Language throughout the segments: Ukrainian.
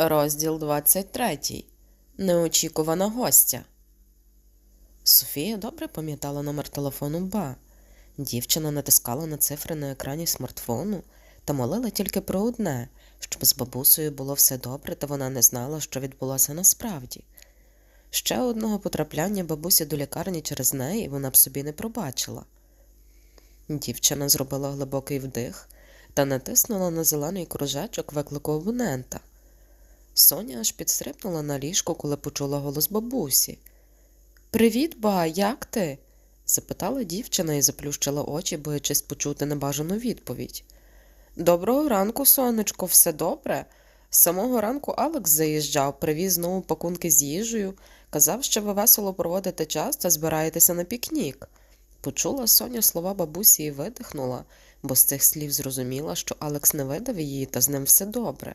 Розділ 23. Неочікувана гостя. Софія добре пам'ятала номер телефону Ба. Дівчина натискала на цифри на екрані смартфону та молила тільки про одне, щоб з бабусею було все добре, та вона не знала, що відбулося насправді. Ще одного потрапляння бабусі до лікарні через неї вона б собі не пробачила. Дівчина зробила глибокий вдих та натиснула на зелений кружечок виклику абонента. Соня аж підстрибнула на ліжку, коли почула голос бабусі. Привіт, ба, як ти? запитала дівчина і заплющила очі, боячись почути небажану відповідь. Доброго ранку, сонечко, все добре? З самого ранку Алекс заїжджав, привіз знову пакунки з їжею, казав, що ви весело проводите час та збираєтеся на пікнік. Почула Соня слова бабусі і видихнула, бо з цих слів зрозуміла, що Алекс не видав її та з ним все добре.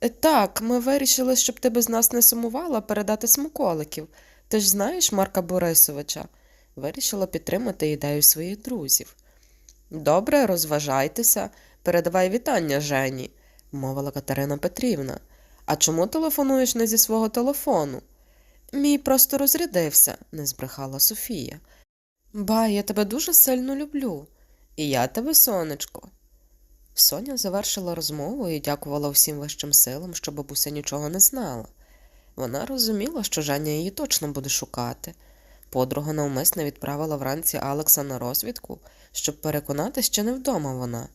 «Е, Так, ми вирішили, щоб ти без нас не сумувала, передати смаколиків. Ти ж знаєш Марка Борисовича? Вирішила підтримати ідею своїх друзів. Добре, розважайтеся, передавай вітання Жені, мовила Катерина Петрівна. А чому телефонуєш не зі свого телефону? Мій просто розрядився, не збрехала Софія. Ба, я тебе дуже сильно люблю. І я тебе, сонечко. Соня завершила розмову і дякувала всім вищим силам, що бабуся нічого не знала. Вона розуміла, що Женя її точно буде шукати. Подруга навмисно відправила вранці Алекса на розвідку, щоб переконати, що не вдома вона.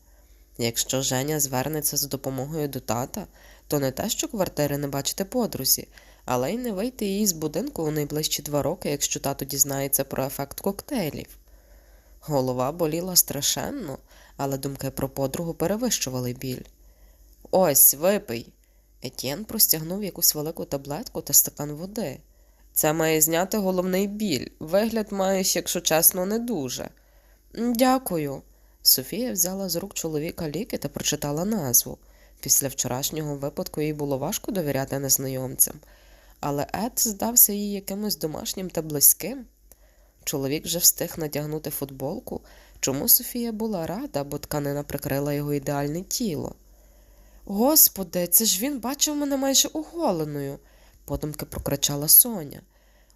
Якщо Женя звернеться за допомогою до тата, то не те, що квартири не бачити подрузі, але й не вийти її з будинку у найближчі два роки, якщо тато дізнається про ефект коктейлів. Голова боліла страшенно, але думки про подругу перевищували біль. Ось, випий. Етьєн простягнув якусь велику таблетку та стакан води. Це має зняти головний біль. Вигляд маєш, якщо чесно, не дуже. Дякую. Софія взяла з рук чоловіка ліки та прочитала назву. Після вчорашнього випадку їй було важко довіряти незнайомцям, але Ед здався їй якимось домашнім та близьким. Чоловік вже встиг натягнути футболку, чому Софія була рада, бо тканина прикрила його ідеальне тіло. Господи, це ж він бачив мене майже оголеною, подумки прокричала Соня.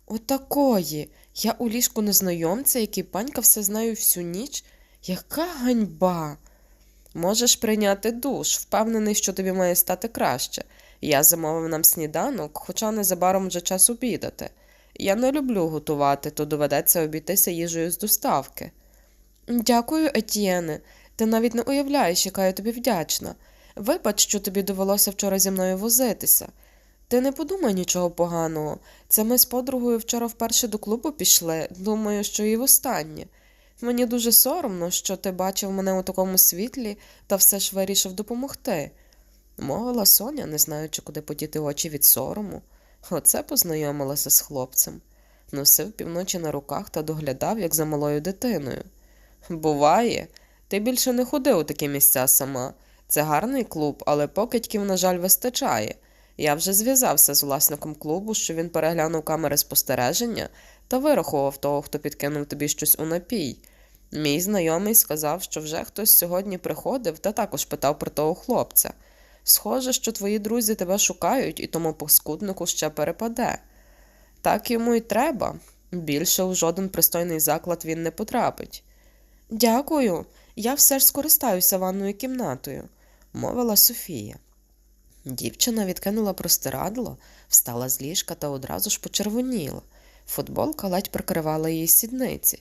Отакої. Я у ліжку незнайомця, який панькався з нею всю ніч. Яка ганьба. Можеш прийняти душ, впевнений, що тобі має стати краще. Я замовив нам сніданок, хоча незабаром вже час обідати. Я не люблю готувати, то доведеться обійтися їжею з доставки. Дякую, Етьєне. Ти навіть не уявляєш, яка я тобі вдячна. Вибач, що тобі довелося вчора зі мною возитися. Ти не подумай нічого поганого. Це ми з подругою вчора вперше до клубу пішли, думаю, що і востаннє. Мені дуже соромно, що ти бачив мене у такому світлі та все ж вирішив допомогти. Мовила Соня, не знаючи, куди подіти очі від сорому. Оце познайомилася з хлопцем. Носив півночі на руках та доглядав, як за малою дитиною. Буває, ти більше не ходи у такі місця сама. Це гарний клуб, але покидьків, на жаль, вистачає. Я вже зв'язався з власником клубу, що він переглянув камери спостереження та вирахував того, хто підкинув тобі щось у напій. Мій знайомий сказав, що вже хтось сьогодні приходив та також питав про того хлопця. Схоже, що твої друзі тебе шукають і тому паскуднику ще перепаде. Так йому й треба. Більше у жоден пристойний заклад він не потрапить. Дякую, я все ж скористаюся ванною кімнатою, мовила Софія. Дівчина відкинула простирадло, встала з ліжка та одразу ж почервоніла. Футболка ледь прикривала її сідниці.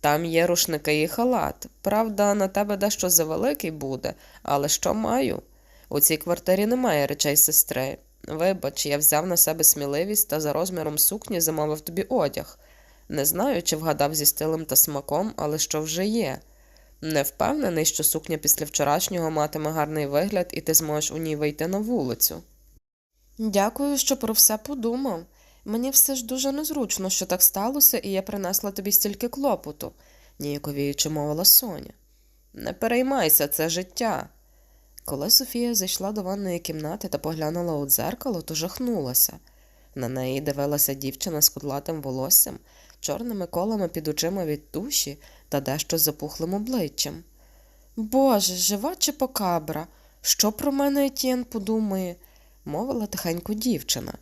Там є рушники і халат. Правда, на тебе дещо завеликий буде, але що маю? У цій квартирі немає речей сестри. Вибач, я взяв на себе сміливість та за розміром сукні замовив тобі одяг. Не знаю, чи вгадав зі стилем та смаком, але що вже є. Не впевнений, що сукня після вчорашнього матиме гарний вигляд, і ти зможеш у ній вийти на вулицю. Дякую, що про все подумав. Мені все ж дуже незручно, що так сталося, і я принесла тобі стільки клопоту, ніяковіючи мовила Соня. Не переймайся, це життя. Коли Софія зайшла до ванної кімнати та поглянула у дзеркало, то жахнулася. На неї дивилася дівчина з кудлатим волоссям, чорними колами під очима від туші та дещо запухлим обличчям. Боже, жива чи покабра, що про мене Етьєн подумає? мовила тихенько дівчина.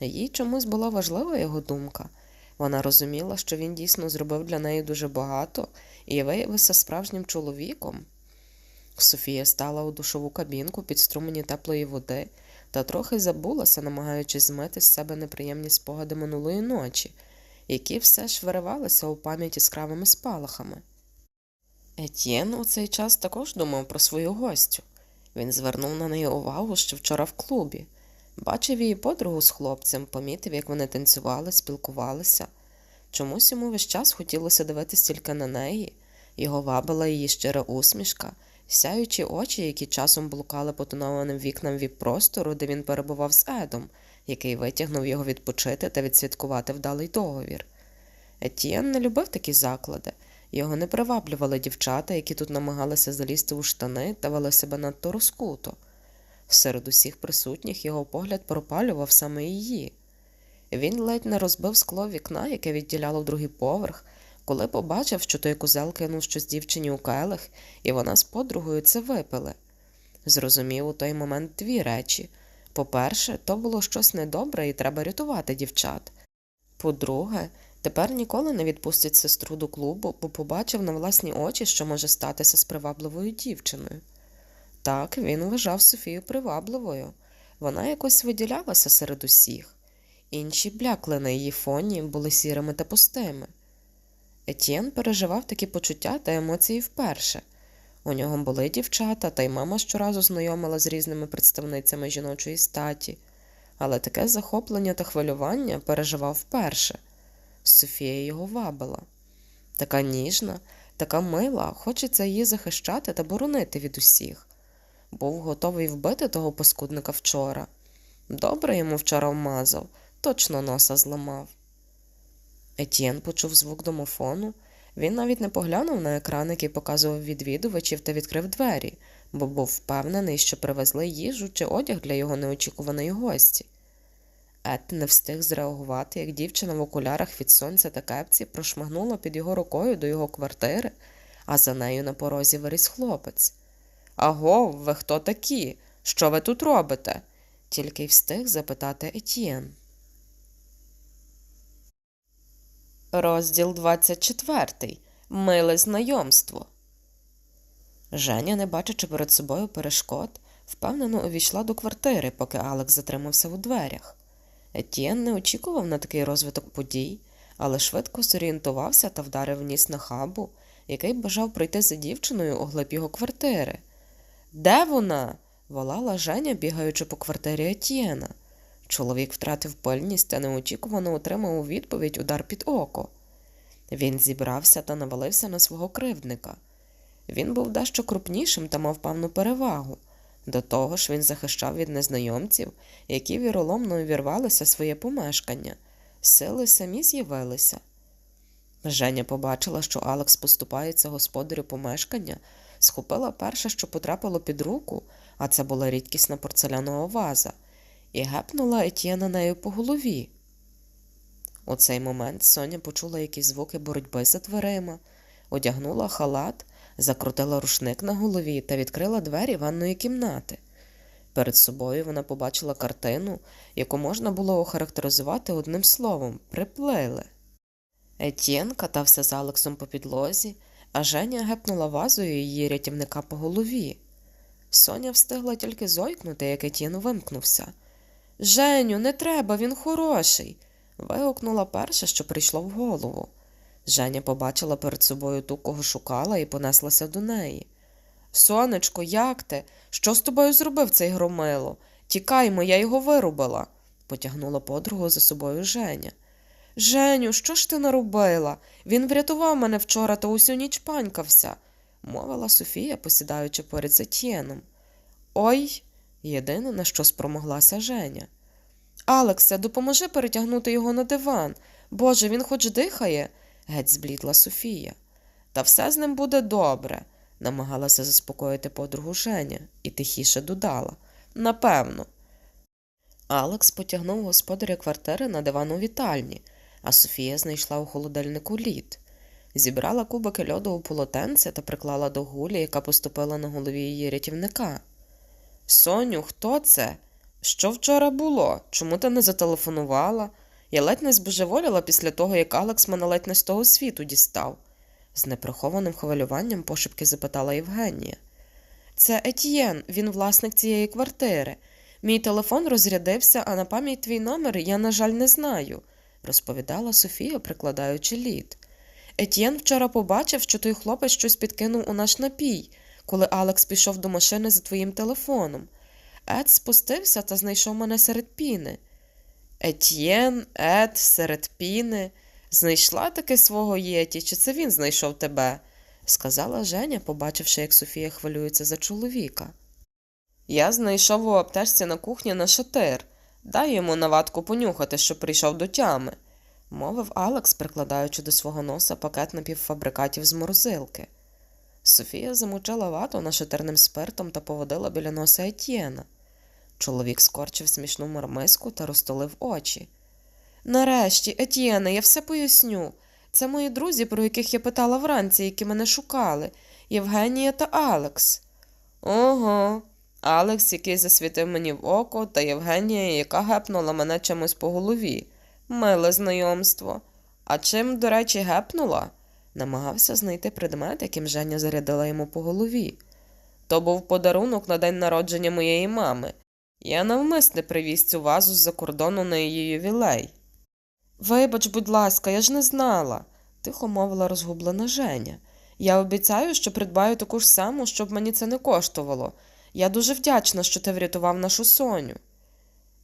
Їй чомусь була важлива його думка. Вона розуміла, що він дійсно зробив для неї дуже багато і виявився справжнім чоловіком. Софія стала у душову кабінку під струмені теплої води та трохи забулася, намагаючись змити з себе неприємні спогади минулої ночі, які все ж виривалися у пам'яті яскравими спалахами. Етьєн у цей час також думав про свою гостю. Він звернув на неї увагу ще вчора в клубі. Бачив її подругу з хлопцем, помітив, як вони танцювали, спілкувалися. Чомусь йому весь час хотілося дивитись тільки на неї, його вабила її щира усмішка, сяючі очі, які часом блукали по тонованим вікнам віп-простору, де він перебував з Едом, який витягнув його відпочити та відсвяткувати вдалий договір. Етієн не любив такі заклади. Його не приваблювали дівчата, які тут намагалися залізти у штани та вели себе надто розкуто. Серед усіх присутніх його погляд пропалював саме її. Він ледь не розбив скло вікна, яке відділяло другий поверх, коли побачив, що той козел кинув щось дівчині у келих, і вона з подругою це випили. Зрозумів у той момент дві речі. По-перше, то було щось недобре і треба рятувати дівчат. По-друге, тепер ніколи не відпустить сестру до клубу, бо побачив на власні очі, що може статися з привабливою дівчиною. Так, він вважав Софію привабливою. Вона якось виділялася серед усіх. Інші блякли на її фоні були сірими та пустими. Етьєн переживав такі почуття та емоції вперше. У нього були дівчата, та й мама щоразу знайомила з різними представницями жіночої статі, але таке захоплення та хвилювання переживав вперше. Софія його вабила. Така ніжна, така мила, хочеться її захищати та боронити від усіх. Був готовий вбити того паскудника вчора. Добре йому вчора вмазав, точно носа зламав. Етьєн почув звук домофону. Він навіть не поглянув на екран, який показував відвідувачів, та відкрив двері, бо був впевнений, що привезли їжу чи одяг для його неочікуваної гості. Ед не встиг зреагувати, як дівчина в окулярах від сонця та кепці прошмагнула під його рукою до його квартири, а за нею на порозі виріс хлопець. Аго, ви хто такі? Що ви тут робите? тільки й встиг запитати Етьєн. Розділ 24. Миле знайомство. Женя, не бачачи перед собою перешкод, впевнено увійшла до квартири, поки Алекс затримався у дверях. Етьєн не очікував на такий розвиток подій, але швидко зорієнтувався та вдарив ніс на хабу, який бажав прийти за дівчиною у глиб його квартири. Де вона? волала Женя, бігаючи по квартирі Етьєна. Чоловік втратив пильність та неочікувано отримав у відповідь удар під око. Він зібрався та навалився на свого кривдника. Він був дещо крупнішим та мав певну перевагу. До того ж, він захищав від незнайомців, які віроломно увірвалися своє помешкання. Сили самі з'явилися. Женя побачила, що Алекс поступається господарю помешкання, схопила перше, що потрапило під руку, а це була рідкісна порцелянова ваза, і гепнула Етьєна нею по голові. У цей момент Соня почула якісь звуки боротьби за дверима, одягнула халат, закрутила рушник на голові та відкрила двері ванної кімнати. Перед собою вона побачила картину, яку можна було охарактеризувати одним словом приплили. Етьєн катався з Алексом по підлозі, а Женя гепнула вазою її рятівника по голові. Соня встигла тільки зойкнути, як Етьєн вимкнувся. Женю, не треба, він хороший. вигукнула перше, що прийшло в голову. Женя побачила перед собою ту, кого шукала, і понеслася до неї. Сонечко, як ти? Що з тобою зробив цей громило? Тікаймо, я його вирубила, потягнула подругу за собою Женя. Женю, що ж ти наробила? Він врятував мене вчора та усю ніч панькався, мовила Софія, посідаючи поряд з Етьєном. Ой, єдине, на що спромоглася Женя. Алексе, допоможи перетягнути його на диван. Боже, він хоч дихає, геть зблідла Софія. Та все з ним буде добре, намагалася заспокоїти подругу Женя і тихіше додала. Напевно. Алекс потягнув господаря квартири на диван у вітальні, а Софія знайшла у холодильнику лід. Зібрала кубики льоду у полотенце та приклала до гулі, яка поступила на голові її рятівника. Соню, хто це? Що вчора було? Чому ти не зателефонувала? Я ледь не збожеволіла після того, як Алекс мене ледь не з того світу дістав. З неприхованим хвилюванням пошепки запитала Євгенія. Це Етьєн, він власник цієї квартири. Мій телефон розрядився, а на пам'ять твій номер я, на жаль, не знаю, розповідала Софія, прикладаючи лід. Етьєн вчора побачив, що той хлопець щось підкинув у наш напій, коли Алекс пішов до машини за твоїм телефоном. Ед спустився та знайшов мене серед піни. Етьєн, Ед, серед піни. Знайшла таки свого єті, чи це він знайшов тебе? сказала Женя, побачивши, як Софія хвилюється за чоловіка. Я знайшов у аптечці на кухні на шатир. Дай йому навадку понюхати, що прийшов до тями, мовив Алекс, прикладаючи до свого носа пакет напівфабрикатів з морозилки. Софія замочила вату нашатирним спиртом та поводила біля носа Етьєна. Чоловік скорчив смішну мармиску та розтулив очі. Нарешті, Етьєне, я все поясню. Це мої друзі, про яких я питала вранці, які мене шукали Євгенія та Алекс. Ого, Алекс, який засвітив мені в око, та Євгенія, яка гепнула мене чимось по голові. Миле знайомство. А чим, до речі, гепнула? Намагався знайти предмет, яким Женя зарядила йому по голові. То був подарунок на день народження моєї мами. Я навмисне привіз цю вазу з-за кордону на її ювілей. Вибач, будь ласка, я ж не знала, тихо мовила розгублена Женя. Я обіцяю, що придбаю таку ж саму, щоб мені це не коштувало. Я дуже вдячна, що ти врятував нашу Соню.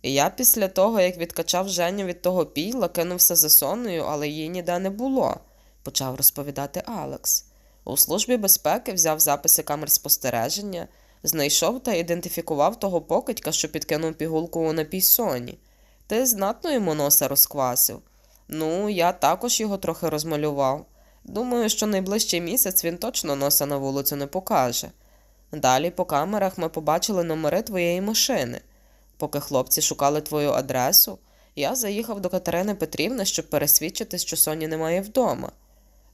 І я після того, як відкачав Женю від того пійла, кинувся за Сонею, але її ніде не було, почав розповідати Алекс. У службі безпеки взяв записи камер спостереження, знайшов та ідентифікував того покидька, що підкинув пігулку у напій Соні. Ти знатно йому носа розквасив. Ну, я також його трохи розмалював. Думаю, що найближчий місяць він точно носа на вулицю не покаже. Далі по камерах ми побачили номери твоєї машини. Поки хлопці шукали твою адресу, я заїхав до Катерини Петрівни, щоб пересвідчити, що Соні немає вдома.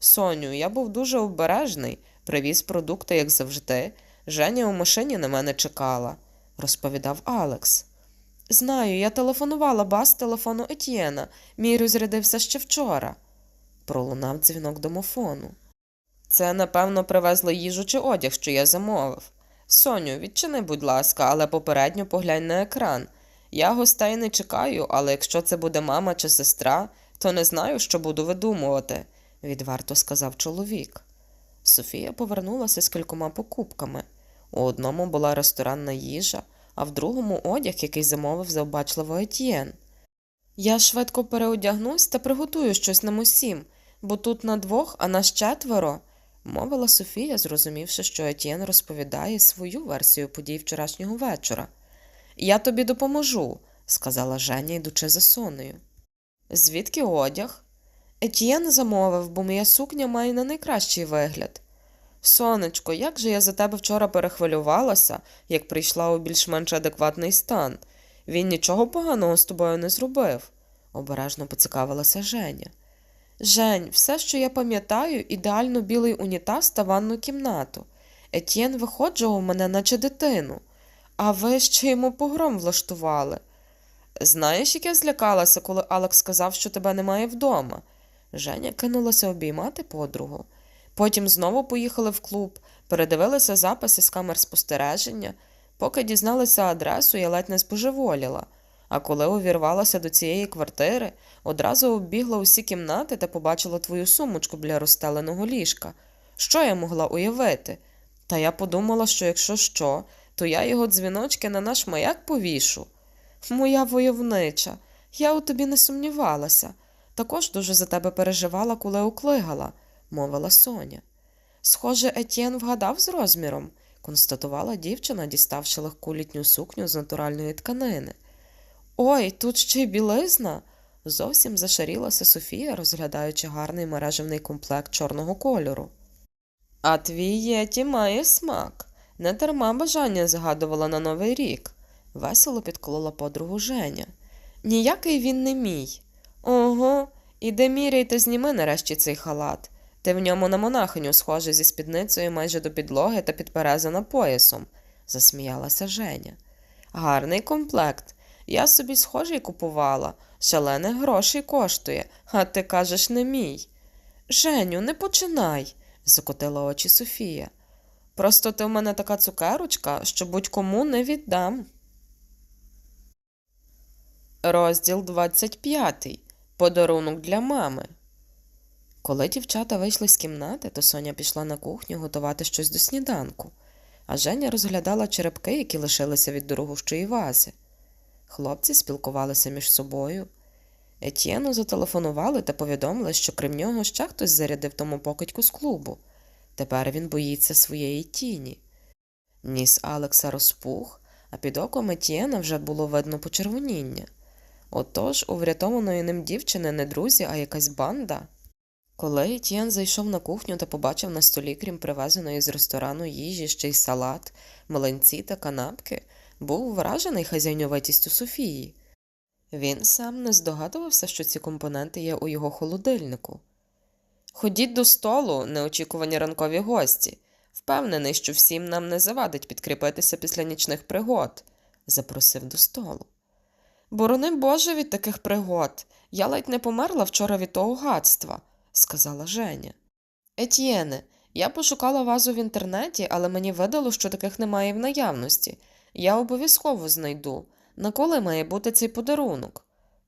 Соню, я був дуже обережний, привіз продукти, як завжди. Женя у машині на мене чекала, розповідав Алекс. Знаю, я телефонувала ба з телефону Етьєна. Мій розрядився ще вчора. Пролунав дзвінок домофону. Це, напевно, привезли їжу чи одяг, що я замовив. Соню, відчини, будь ласка, але попередньо поглянь на екран. Я гостей не чекаю, але якщо це буде мама чи сестра, то не знаю, що буду видумувати, відверто сказав чоловік. Софія повернулася з кількома покупками. У одному була ресторанна їжа, а в другому одяг, який замовив завбачливо Етьєн. Я швидко переодягнусь та приготую щось нам усім, бо тут на двох, а нас четверо, мовила Софія, зрозумівши, що Етьєн розповідає свою версію подій вчорашнього вечора. Я тобі допоможу, сказала Женя, йдучи за сонею. Звідки одяг? Етьєн замовив, бо моя сукня має на найкращий вигляд. Сонечко, як же я за тебе вчора перехвилювалася, як прийшла у більш-менш адекватний стан. Він нічого поганого з тобою не зробив, обережно поцікавилася Женя. Жень, все, що я пам'ятаю, ідеально білий унітаз та ванну кімнату. Етьєн виходжував мене, наче дитину, а ви ще йому погром влаштували. Знаєш, як я злякалася, коли Алекс сказав, що тебе немає вдома. Женя кинулася обіймати подругу. Потім знову поїхали в клуб, передивилися записи з камер спостереження. Поки дізналися адресу, я ледь не збожеволіла. А коли увірвалася до цієї квартири, одразу оббігла усі кімнати та побачила твою сумочку біля розстеленого ліжка. Що я могла уявити? Та я подумала, що якщо що, то я його дзвіночки на наш маяк повішу. Моя войовнича, я у тобі не сумнівалася. Також дуже за тебе переживала, коли уклигала, мовила Соня. Схоже, Етьєн вгадав з розміром, констатувала дівчина, діставши легку літню сукню з натуральної тканини. Ой, тут ще й білизна. Зовсім зашарілася Софія, розглядаючи гарний мережевний комплект чорного кольору. А твій єті має смак. Не дарма бажання згадувала на новий рік, весело підколола подругу Женя. Ніякий він не мій. Ого, іди міряй та зніми нарешті цей халат. Ти в ньому на монахиню схожа зі спідницею майже до підлоги та підперезана поясом, засміялася Женя. Гарний комплект. Я собі схожий купувала. Шалених грошей коштує, а ти кажеш не мій. Женю, не починай, закотила очі Софія. Просто ти в мене така цукерочка, що будь-кому не віддам. Розділ 25. Подарунок для мами. Коли дівчата вийшли з кімнати, то Соня пішла на кухню готувати щось до сніданку, а Женя розглядала черепки, які лишилися від дорогущої вази. Хлопці спілкувалися між собою. Етьєну зателефонували та повідомили, що крім нього ще хтось зарядив тому покидьку з клубу. Тепер він боїться своєї тіні. Ніс Алекса розпух, а під оком Етьєна вже було видно почервоніння. Отож, у врятованої ним дівчини не друзі, а якась банда. Коли Етьєн зайшов на кухню та побачив на столі, крім привезеної з ресторану їжі, ще й салат, млинці та канапки, був вражений хазяйньовитістю Софії. Він сам не здогадувався, що ці компоненти є у його холодильнику. Ходіть до столу, неочікувані ранкові гості. Впевнений, що всім нам не завадить підкріпитися після нічних пригод, запросив до столу. Борони Боже від таких пригод. Я ледь не померла вчора від того гадства, сказала Женя. Етьєне, я пошукала вазу в інтернеті, але мені видало, що таких немає в наявності. Я обов'язково знайду. На коли має бути цей подарунок?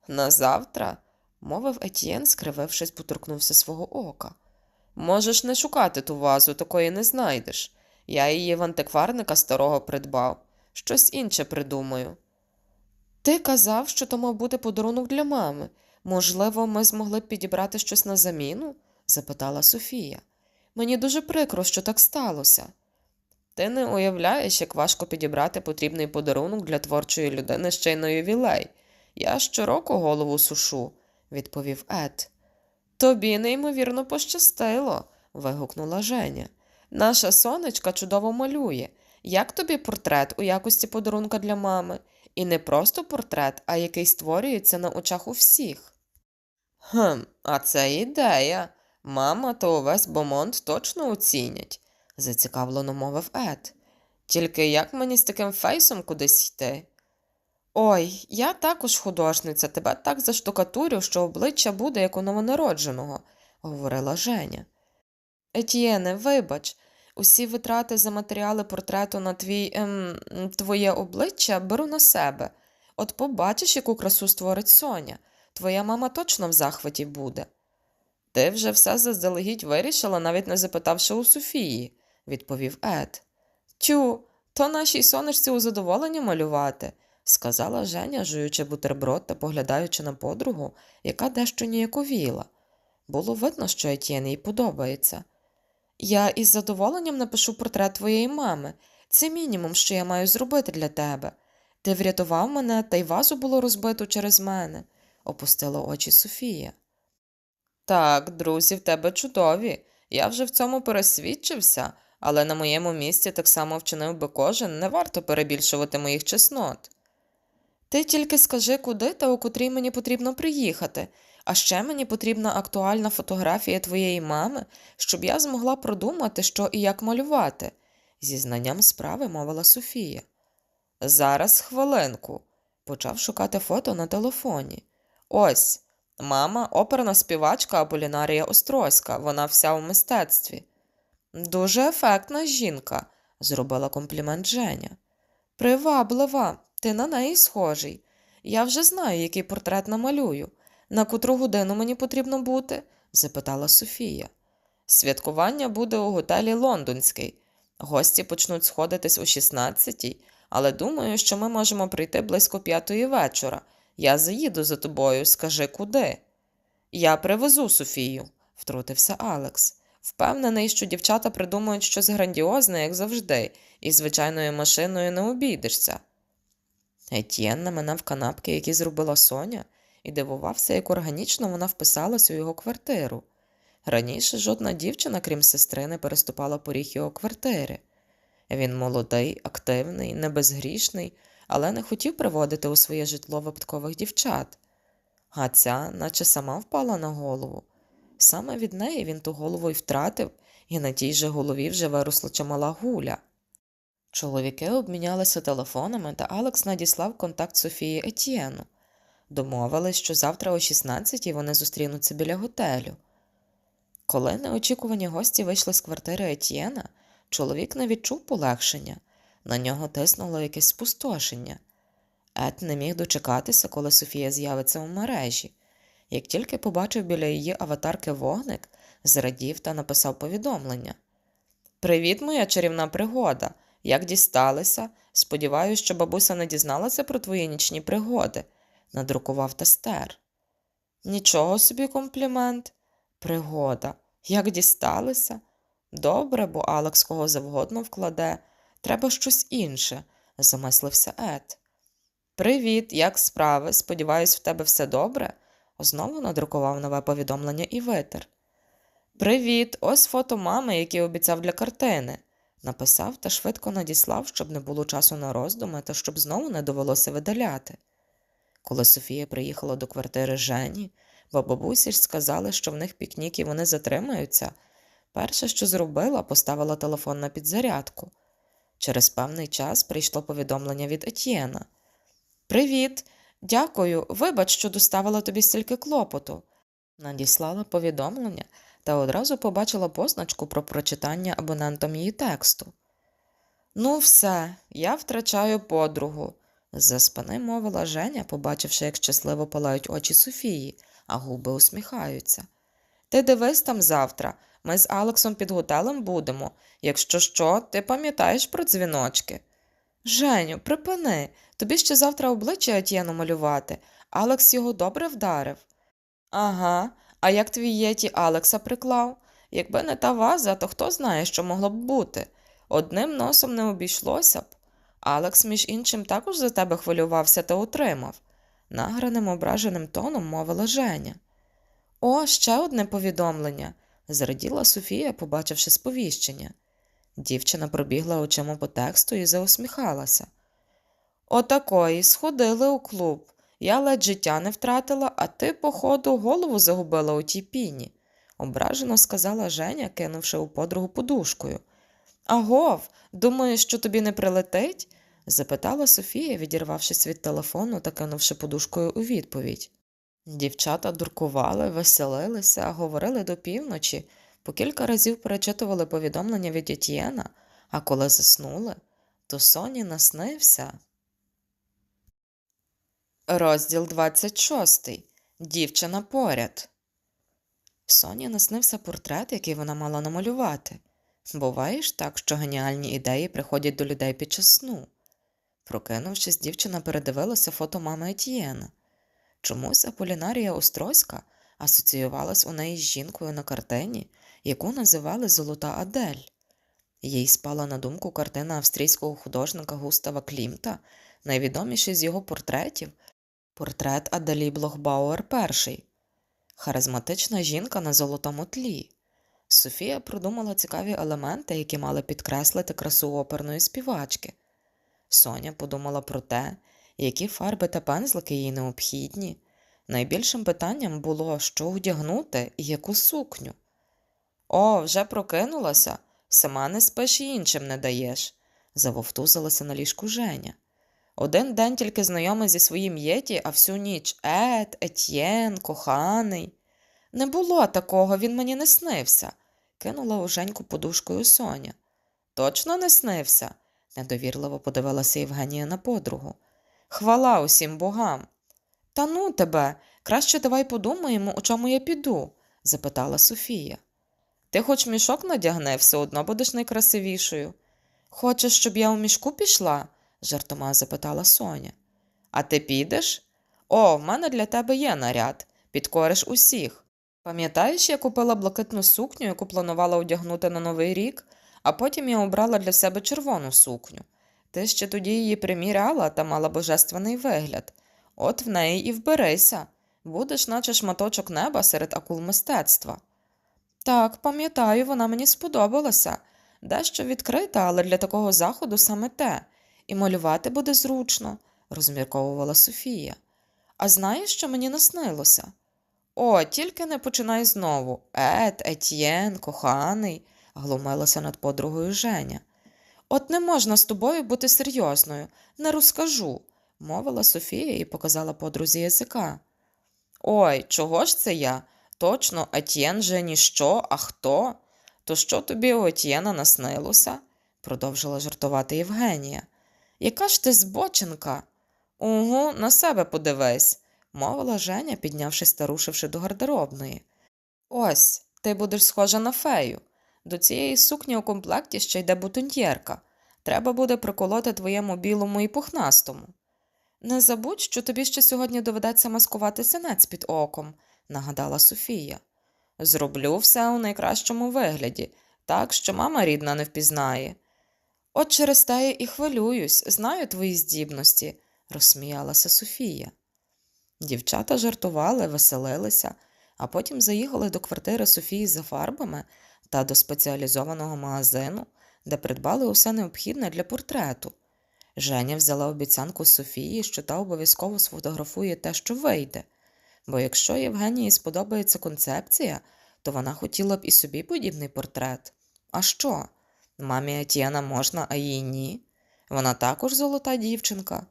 На завтра, мовив Етьєн, скривившись, поторкнувся свого ока. Можеш не шукати ту вазу, такої не знайдеш. Я її в антикварника старого придбав. Щось інше придумаю. Ти казав, що то мав бути подарунок для мами. Можливо, ми змогли б підібрати щось на заміну? запитала Софія. Мені дуже прикро, що так сталося. Ти не уявляєш, як важко підібрати потрібний подарунок для творчої людини ще й на ювілей. Я щороку голову сушу, відповів Ед. Тобі неймовірно пощастило. вигукнула Женя. Наша сонечка чудово малює. Як тобі портрет у якості подарунка для мами? І не просто портрет, а який створюється на очах у всіх. Хм, а це ідея. Мама та увесь бомонд точно оцінять, зацікавлено мовив Ед. Тільки як мені з таким фейсом кудись йти? Ой, я також художниця, тебе так заштукатурю, що обличчя буде як у новонародженого, говорила Женя. Етьєне, вибач, усі витрати за матеріали портрету на твій, ем, твоє обличчя беру на себе. От побачиш, яку красу створить Соня. Твоя мама точно в захваті буде. Ти вже все заздалегідь вирішила, навіть не запитавши у Софії, відповів Ед. Тю, то нашій сонечці у задоволення малювати, сказала Женя, жуючи бутерброд та поглядаючи на подругу, яка дещо ніяковіла. Було видно, що Етьєн їй подобається. Я із задоволенням напишу портрет твоєї мами. Це мінімум, що я маю зробити для тебе. Ти врятував мене, та й вазу було розбито через мене, опустила очі Софія. Так, друзі, в тебе чудові. Я вже в цьому пересвідчився, але на моєму місці так само вчинив би кожен, не варто перебільшувати моїх чеснот. Ти тільки скажи, куди та у котрій мені потрібно приїхати, а ще мені потрібна актуальна фотографія твоєї мами, щоб я змогла продумати, що і як малювати, зі знанням справи мовила Софія. Зараз хвилинку, почав шукати фото на телефоні. Ось. Мама оперна співачка Аполінарія Острозька, вона вся у мистецтві. Дуже ефектна жінка, зробила комплімент Женя. Приваблива, ти на неї схожий. Я вже знаю, який портрет намалюю. На котру годину мені потрібно бути? запитала Софія. Святкування буде у готелі Лондонський. Гості почнуть сходитись о 16-й, але думаю, що ми можемо прийти близько п'ятої вечора. Я заїду за тобою, скажи куди. Я привезу Софію, втрутився Алекс. Впевнений, що дівчата придумають щось грандіозне, як завжди, і звичайною машиною не обійдешся. Етьєн наминав канапки, які зробила Соня, і дивувався, як органічно вона вписалась у його квартиру. Раніше жодна дівчина, крім сестри, не переступала поріг його квартири. Він молодий, активний, небезгрішний, але не хотів приводити у своє житло випадкових дівчат. А ця, наче сама впала на голову. Саме від неї він ту голову й втратив, і на тій же голові вже виросла чимала гуля. Чоловіки обмінялися телефонами, та Алекс надіслав контакт Софії Етьєну. Домовились, що завтра о 16-й вони зустрінуться біля готелю. Коли неочікувані гості вийшли з квартири Етьєна, чоловік не відчув полегшення. На нього тиснуло якесь спустошення. Ет не міг дочекатися, коли Софія з'явиться у мережі. Як тільки побачив біля її аватарки вогник, зрадів та написав повідомлення. Привіт, моя чарівна пригода. Як дісталися? Сподіваюсь, що бабуся не дізналася про твої нічні пригоди, надрукував тестер. Нічого собі комплімент. Пригода. Як дісталися? Добре, бо Алекс кого завгодно вкладе. Треба щось інше, замислився Ед. Привіт, як справи? Сподіваюсь, в тебе все добре? Знову надрукував нове повідомлення і витер. Привіт, ось фото мами, які обіцяв для картини. Написав та швидко надіслав, щоб не було часу на роздуми та щоб знову не довелося видаляти. Коли Софія приїхала до квартири Жені, бо бабусі ж сказали, що в них пікнік і вони затримаються, перше, що зробила, поставила телефон на підзарядку. Через певний час прийшло повідомлення від Етьєна. Привіт, дякую, вибач, що доставила тобі стільки клопоту. Надіслала повідомлення та одразу побачила позначку про прочитання абонентом її тексту. Ну, все, я втрачаю подругу, за спини мовила Женя, побачивши, як щасливо палають очі Софії, а губи усміхаються. Ти дивись там завтра. Ми з Алексом під готелем будемо. Якщо що, ти пам'ятаєш про дзвіночки. Женю, припини, тобі ще завтра обличчя Етьєну малювати. Алекс його добре вдарив. Ага, а як твій єті Алекса приклав? Якби не та ваза, то хто знає, що могло б бути. Одним носом не обійшлося б. Алекс, між іншим, також за тебе хвилювався та утримав, награним ображеним тоном мовила Женя. О, ще одне повідомлення, зраділа Софія, побачивши сповіщення. Дівчина пробігла очима по тексту і заусміхалася. Отакої, сходили у клуб. Я ледь життя не втратила, а ти, походу, голову загубила у тій піні, ображено сказала Женя, кинувши у подругу подушкою. Агов, думаєш, що тобі не прилетить? запитала Софія, відірвавшись від телефону та кинувши подушкою у відповідь. Дівчата дуркували, веселилися, говорили до півночі, по кілька разів перечитували повідомлення від Етьєна, а коли заснули, то Соні наснився. Розділ 26. Дівчина поряд. Соні наснився портрет, який вона мала намалювати. Буває ж так, що геніальні ідеї приходять до людей під час сну. Прокинувшись, дівчина передивилася фото мами Етьєна. Чомусь Аполінарія Острозька асоціювалась у неї з жінкою на картині, яку називали Золота Адель. Їй спала на думку картина австрійського художника Густава Клімта, найвідоміший з його портретів портрет Аделі Блохбауер І. Харизматична жінка на золотому тлі. Софія продумала цікаві елементи, які мали підкреслити красу оперної співачки. Соня подумала про те, які фарби та пензлики їй необхідні. Найбільшим питанням було, що одягнути і яку сукню. О, вже прокинулася, сама не спиш і іншим не даєш, завовтузилася на ліжку Женя. Один день тільки знайомий зі своїм єті, а всю ніч Ет, Етьєн, коханий. Не було такого, він мені не снився, кинула у Женьку подушкою Соня. Точно не снився? недовірливо подивилася Євгенія на подругу. Хвала усім богам. Та ну тебе, краще давай подумаємо, у чому я піду, запитала Софія. Ти хоч мішок надягни, все одно будеш найкрасивішою. Хочеш, щоб я у мішку пішла? жартома запитала Соня. А ти підеш? О, в мене для тебе є наряд, підкориш усіх. Пам'ятаєш, я купила блакитну сукню, яку планувала одягнути на Новий рік, а потім я обрала для себе червону сукню. Ти ще тоді її приміряла та мала божественний вигляд. От в неї і вберися, будеш, наче шматочок неба серед акул мистецтва. Так, пам'ятаю, вона мені сподобалася. Дещо відкрита, але для такого заходу саме те, і малювати буде зручно, розмірковувала Софія. А знаєш, що мені наснилося? О, тільки не починай знову. Ет, Етьєн, коханий, глумилася над подругою Женя. От не можна з тобою бути серйозною, не розкажу, мовила Софія і показала подрузі язика. Ой, чого ж це я? Точно, Етьєн же ніщо, а хто? То що тобі у Етьєна наснилося? продовжила жартувати Євгенія. Яка ж ти збоченка? Угу, на себе подивись, мовила Женя, піднявшись та рушивши до гардеробної. Ось, ти будеш схожа на фею. До цієї сукні у комплекті ще йде бутоньєрка. Треба буде приколоти твоєму білому і пухнастому. Не забудь, що тобі ще сьогодні доведеться маскувати синець під оком, нагадала Софія. Зроблю все у найкращому вигляді, так що мама рідна не впізнає. От через те я і хвилююсь, знаю твої здібності, розсміялася Софія. Дівчата жартували, веселилися, а потім заїхали до квартири Софії за фарбами та до спеціалізованого магазину, де придбали усе необхідне для портрету. Женя взяла обіцянку Софії, що та обов'язково сфотографує те, що вийде. Бо якщо Євгенії сподобається концепція, то вона хотіла б і собі подібний портрет. А що? Мамі Етьєна можна, а їй ні. Вона також золота дівчинка.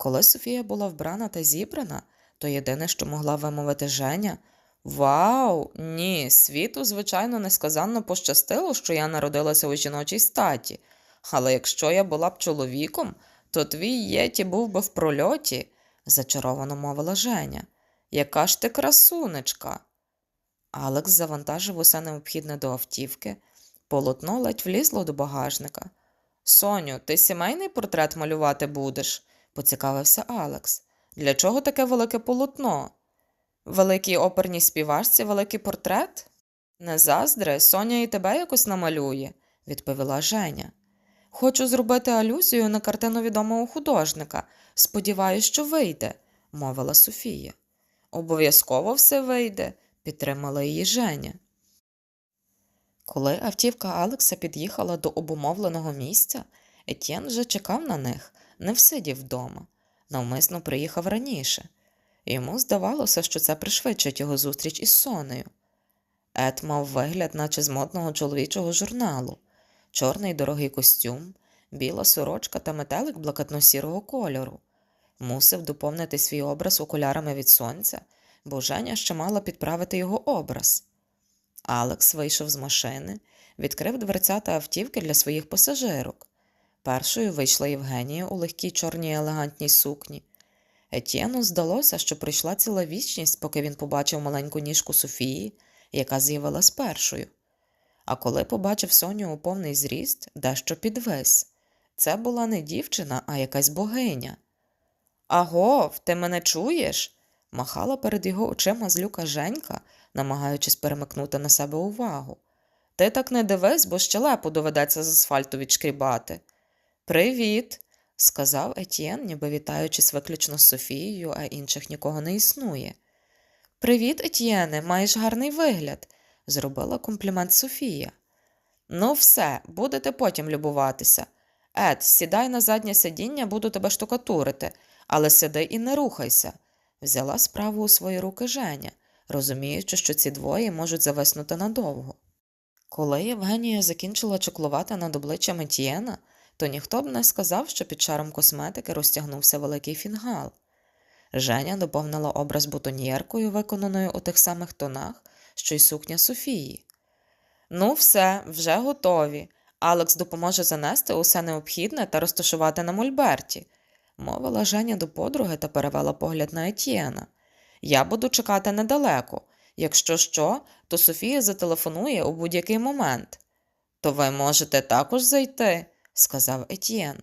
Коли Софія була вбрана та зібрана, то єдине, що могла вимовити Женя Вау, ні, світу, звичайно, несказанно пощастило, що я народилася у жіночій статі. Але якщо я була б чоловіком, то твій Єті був би в прольоті, зачаровано мовила Женя. Яка ж ти красунечка. Алекс завантажив усе необхідне до автівки, полотно ледь влізло до багажника. Соню, ти сімейний портрет малювати будеш? Поцікавився Алекс. Для чого таке велике полотно? Великій оперній співачці великий портрет? Не заздри, Соня і тебе якось намалює, відповіла Женя. Хочу зробити алюзію на картину відомого художника. Сподіваюсь, що вийде, мовила Софія. Обов'язково все вийде, підтримала її Женя. Коли автівка Алекса під'їхала до обумовленого місця, Етьєн вже чекав на них, не всидів вдома, навмисно приїхав раніше. Йому здавалося, що це пришвидшить його зустріч із Сонею. Ед мав вигляд, наче з модного чоловічого журналу, чорний дорогий костюм, біла сорочка та метелик блакитно-сірого кольору. Мусив доповнити свій образ окулярами від сонця, бо Женя ще мала підправити його образ. Алекс вийшов з машини, відкрив дверцята автівки для своїх пасажирок. Першою вийшла Євгенія у легкій чорній елегантній сукні. Етьєну здалося, що пройшла ціла вічність, поки він побачив маленьку ніжку Софії, яка з'явилась першою. А коли побачив Соню у повний зріст, дещо підвис. Це була не дівчина, а якась богиня. Агов, ти мене чуєш? махала перед його очима злюка Женька, намагаючись перемикнути на себе увагу. Ти так не дивись, бо щелепу доведеться з асфальту відшкрібати. Привіт, сказав Етьєн, ніби вітаючись виключно з Софією, а інших нікого не існує. Привіт, Етьєне, маєш гарний вигляд, зробила комплімент Софія. Ну, все, будете потім любуватися. Ед, сідай на заднє сидіння, буду тебе штукатурити, але сиди і не рухайся, взяла справу у свої руки Женя, розуміючи, що ці двоє можуть зависнути надовго. Коли Євгенія закінчила чоклувати над обличчям Етьєна, то ніхто б не сказав, що під шаром косметики розтягнувся великий фінгал. Женя доповнила образ бутоньєркою, виконаною у тих самих тонах, що й сукня Софії. Ну, все, вже готові. Алекс допоможе занести усе необхідне та розташувати на мольберті, мовила Женя до подруги та перевела погляд на Етьєна. Я буду чекати недалеко. Якщо що, то Софія зателефонує у будь-який момент. То ви можете також зайти, сказав Етьєн.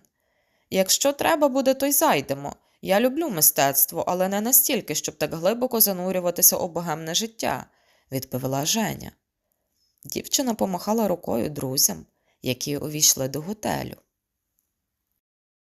Якщо треба буде, то й зайдемо. Я люблю мистецтво, але не настільки, щоб так глибоко занурюватися у богемне життя, відповіла Женя. Дівчина помахала рукою друзям, які увійшли до готелю.